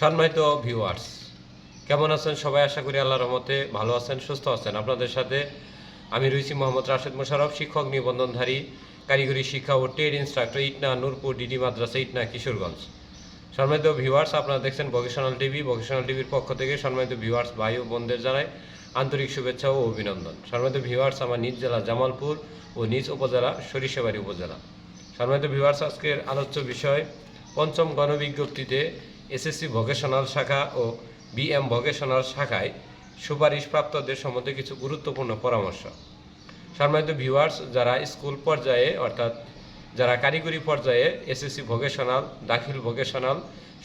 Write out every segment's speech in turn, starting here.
সম্মানিত ভিউয়ার্স কেমন আছেন সবাই? আশা করি আল্লাহর রহমতে ভালো আছেন, সুস্থ আছেন। আপনাদের সাথে আমি রয়েছি মোহাম্মদ রাশেদ মোশারফ শিক্ষক, নিবন্ধনধারী, কারিগরি শিক্ষা ও trade instructor Itna, Nurpur, DD মাদ্রাসা, ইটনা, কিশোরগঞ্জ। সম্মানিত ভিউয়ার্স আপনারা দেখছেন ভকেশনাল টিভি ভকেশনাল টিভির পক্ষ থেকে সম্মানিত ভিউয়ার্স ভাই ও বোনদের জানাই আন্তরিক শুভেচ্ছা ও অভিনন্দন। সম্মানিত ভিউয়ার্স আমার নিজ জেলা জামালপুর ও নিজ উপজেলা সরিষাবাড়ি উপজেলা। সম্মানিত ভিউয়ার্স আজকের আলোচ্য বিষয়, পঞ্চম গণবিজ্ঞপ্তিতে এসএসসি ভোকেশনাল শাখা ও বিএম ভোকেশনাল শাখায় সুপারিশপ্রাপ্তদের সম্বন্ধে কিছু গুরুত্বপূর্ণ পরামর্শ। সম্মানিত ভিউয়ার্স যারা স্কুল পর্যায়ে, অর্থাৎ যারা কারিগরি পর্যায়ে এসএসসি ভোকেশনাল দাখিল ভোকেশনাল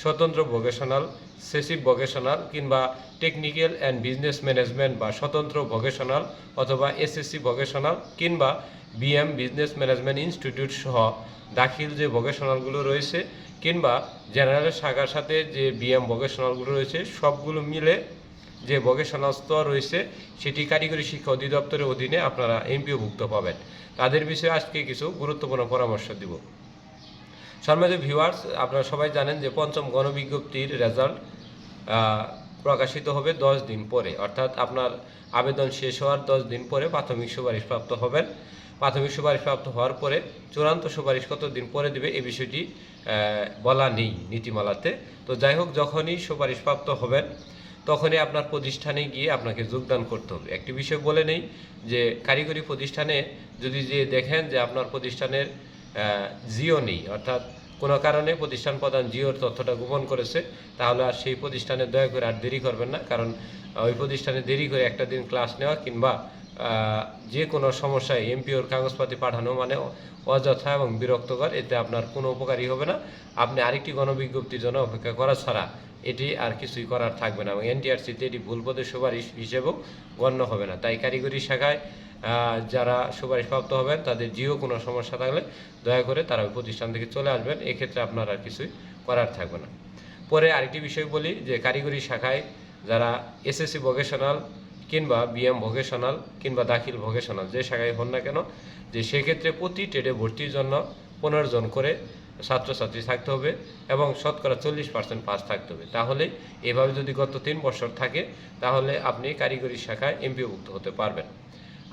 স্বতন্ত্র ভোকেশনাল সেসিভ ভোকেশনাল কিংবা টেকনিক্যাল অ্যান্ড বিজনেস ম্যানেজমেন্ট বা স্বতন্ত্র ভোকেশনাল অথবা এসএসসি ভোকেশনাল কিংবা বিএম বিজনেস ম্যানেজমেন্ট ইনস্টিটিউট সহ দাখিল যে ভোকেশনালগুলো রয়েছে কিংবা জেনারেল শাখার সাথে যে বিএম ভোকেশনালগুলো রয়েছে সবগুলো মিলে যে ভোকেশনাল স্তর রয়েছে, সেটি কারিগরি শিক্ষা অধিদপ্তরের অধীনে আপনারা এমপিওভুক্ত পাবেন। তাদের বিষয়ে আজকে কিছু গুরুত্বপূর্ণ পরামর্শ দিব। সম্মানিত ভিউয়ার্স আপনারা সবাই জানেন যে পঞ্চম গণবিজ্ঞপ্তির রেজাল্ট প্রকাশিত হবে দশ দিন পরে। অর্থাৎ আপনার আবেদন শেষ হওয়ার দশ দিন পরে প্রাথমিক সুপারিশ প্রাপ্ত হবেন। প্রাথমিক সুপারিশ প্রাপ্ত হওয়ার পরে চূড়ান্ত সুপারিশ কত দিন পরে দেবে এই বিষয়টি বলা নেই নীতিমালাতে। তো যাই হোক, যখনই সুপারিশ প্রাপ্ত হবেন তখনই আপনার প্রতিষ্ঠানে গিয়ে আপনাকে যোগদান করতে হবে। একটি বিষয় বলে নেই যে কারিগরি প্রতিষ্ঠানে যদি যে দেখেন যে আপনার প্রতিষ্ঠানের জিও নেই, অর্থাৎ কোনো কারণে প্রতিষ্ঠান প্রধান জিওর তথ্যটা গোপন করেছে, তাহলে আর সেই প্রতিষ্ঠানে দয়া করে আর দেরি করবেন না, কারণ ওই প্রতিষ্ঠানে দেরি করে একটা দিন ক্লাস নেওয়া কিংবা যে কোনো সমস্যায় এমপিওর কাগজপাতি পাঠানো মানে অযথা এবং বিরক্তকর, এতে আপনার কোনো উপকারই হবে না। আপনি আরেকটি গণবিজ্ঞপ্তির জন্য অপেক্ষা করা ছাড়া এটি আর কিছুই করার থাকবে না এবং এনটিআরসিতে এটি ভুল পদের সুপারিশ হিসেবেও গণ্য হবে না। তাই কারিগরি শাখায় যারা সুপারিশপ্রাপ্ত হবেন, তাদের জিও কোনো সমস্যা থাকলে দয়া করে তারা ওই প্রতিষ্ঠান থেকে চলে আসবেন। এক্ষেত্রে আপনার আর কিছুই করার থাকবে না। পরে আরেকটি বিষয় বলি যে, কারিগরি শাখায় যারা এসএসসি ভোকেশনাল কিংবা বিএম ভোকেশনাল কিংবা দাখিল ভোকেশনাল যে শাখায় হন না কেন, যে সেক্ষেত্রে প্রতি ট্রেডে ভর্তির জন্য পনেরো জন করে ছাত্রছাত্রী থাকতে হবে এবং শতকরা চল্লিশ পার্সেন্ট পাস থাকতে হবে। তাহলে এভাবে যদি গত তিন বছর থাকে, তাহলে আপনি কারিগরি শাখায় এমপিওভুক্ত হতে পারবেন।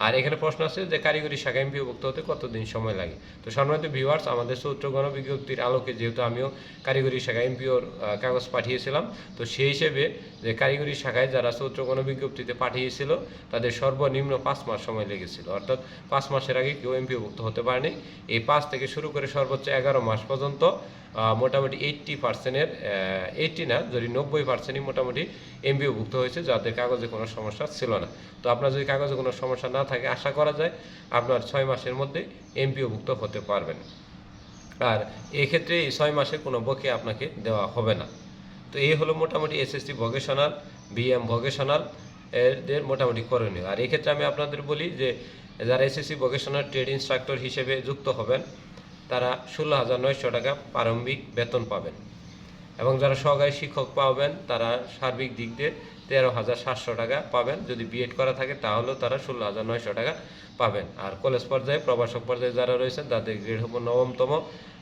আর এখানে প্রশ্ন আছে যে কারিগরি শাখা এমপিওভুক্ত হতে কতদিন সময় লাগে? তো সম্মানিত ভিউয়ার্স আমাদের সূত্র গণবিজ্ঞপ্তির আলোকে যেহেতু আমিও কারিগরি শাখা এমপিওর কাগজ পাঠিয়েছিলাম, তো সেই হিসেবে যে কারিগরি শাখায় যারা সূত্র গণবিজ্ঞপ্তিতে পাঠিয়েছিল, তাদের সর্বনিম্ন পাঁচ মাস সময় লেগেছিল। অর্থাৎ পাঁচ মাসের আগে কেউ এমপিওভুক্ত হতে পারেনি। এই পাঁচ থেকে শুরু করে সর্বোচ্চ এগারো মাস পর্যন্ত মোটামুটি এইট্টি পার্সেন্টের এইট্টি না, যদি নব্বই পার্সেন্টই মোটামুটি এমপিওভুক্ত হয়েছে যাদের কাগজে কোনো সমস্যা ছিল না। তো আপনার যদি কাগজে কোনো সমস্যা না থাকে, আশা করা যায় আপনার ছয় মাসের মধ্যে এমপিওভুক্ত হতে পারবেন। আর এক্ষেত্রে এই ছয় মাসে কোনো বকে আপনাকে দেওয়া হবে না। তো এই হলো মোটামুটি এসএসসি ভোকেশনাল বিএম ভোকেশনাল এদের মোটামুটি করণীয়। আর এক্ষেত্রে আমি আপনাদের বলি যে, যারা এসএসসি ভোকেশনাল ট্রেড ইনস্ট্রাক্টর হিসেবে যুক্ত হবেন তারা ষোলো হাজার নয়শো টাকা প্রারম্ভিক বেতন পাবেন। এবং যারা সহকারী শিক্ষক পাবেন, তারা সার্বিক দিক দিয়ে তেরো হাজার সাতশো টাকা পাবেন। যদি বিএড করা থাকে, তাহলেও তারা ষোলো হাজার নয়শো টাকা পাবেন। আর কলেজ পর্যায়ে প্রবাসক পর্যায়ে যারা রয়েছেন, তাদের গ্রেড হব নবমতম।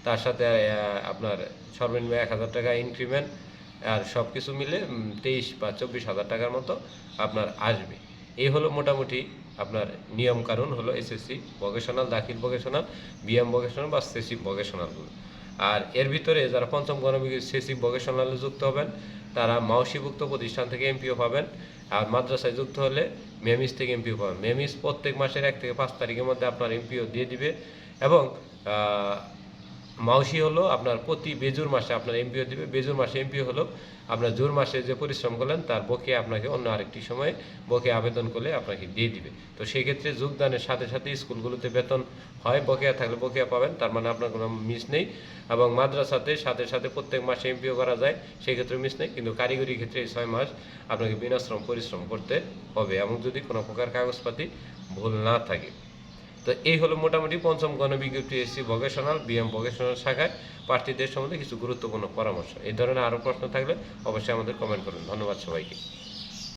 তার সাথে আপনার সর্বনিম্ন এক হাজার টাকা ইনক্রিমেন্ট আর সব কিছু মিলে তেইশ বা চব্বিশ হাজার টাকার মতো আপনার আসবে। এই হলো মোটামুটি আপনার নিয়ম কারণ হলো এসএসসি ভোকেশনাল দাখিল ভোকেশনাল বিএম ভোকেশনাল বা সেসিভ ভোকেশনালগুলো আর এর ভিতরে যারা পঞ্চম গণবিজ্ঞ সেসিভ ভোকেশনালে যুক্ত হবেন, তারা মাউসিভুক্ত প্রতিষ্ঠান থেকে এমপিও পাবেন। আর মাদ্রাসায় যুক্ত হলে মেমিস থেকে এমপিও পাবেন। মেমিস প্রত্যেক মাসের এক থেকে পাঁচ তারিখের মধ্যে আপনার এমপিও দিয়ে দিবে। এবং মাউসি হলো আপনার প্রতি বেজুর মাসে আপনার এমপিও দিবে, বেজুর মাসে এমপিও হলো আপনার জুন মাসে যে পরিশ্রম করলেন, তার বকে আপনাকে অন্য আরেকটি সময়ে বকে আবেদন করলে আপনাকে দিয়ে দিবে। তো সেক্ষেত্রে যোগদানের সাথে সাথে স্কুলগুলোতে বেতন হয়, বকেয়া থাকলে বকেয়া পাবেন, তার মানে আপনার কোনো মিস নেই। এবং মাদ্রাসাতে সাথে সাথে প্রত্যেক মাসে এমপিও করা যায়, সেক্ষেত্রে মিস নেই। কিন্তু কারিগরি ক্ষেত্রে এই ছয় মাস আপনাকে বিনাশ্রম পরিশ্রম করতে হবে এবং যদি কোনো প্রকার কাগজপাতি ভুল না থাকে। তো এই হলো মোটামুটি পঞ্চম গণবিজ্ঞপ্তি এসসি ভোকেশনাল বিএম ভোকেশনাল শাখায় প্রার্থীদের সম্বন্ধে কিছু গুরুত্বপূর্ণ পরামর্শ। এই ধরনের আরও প্রশ্ন থাকলে অবশ্যই আমাদের কমেন্ট করুন। ধন্যবাদ সবাইকে।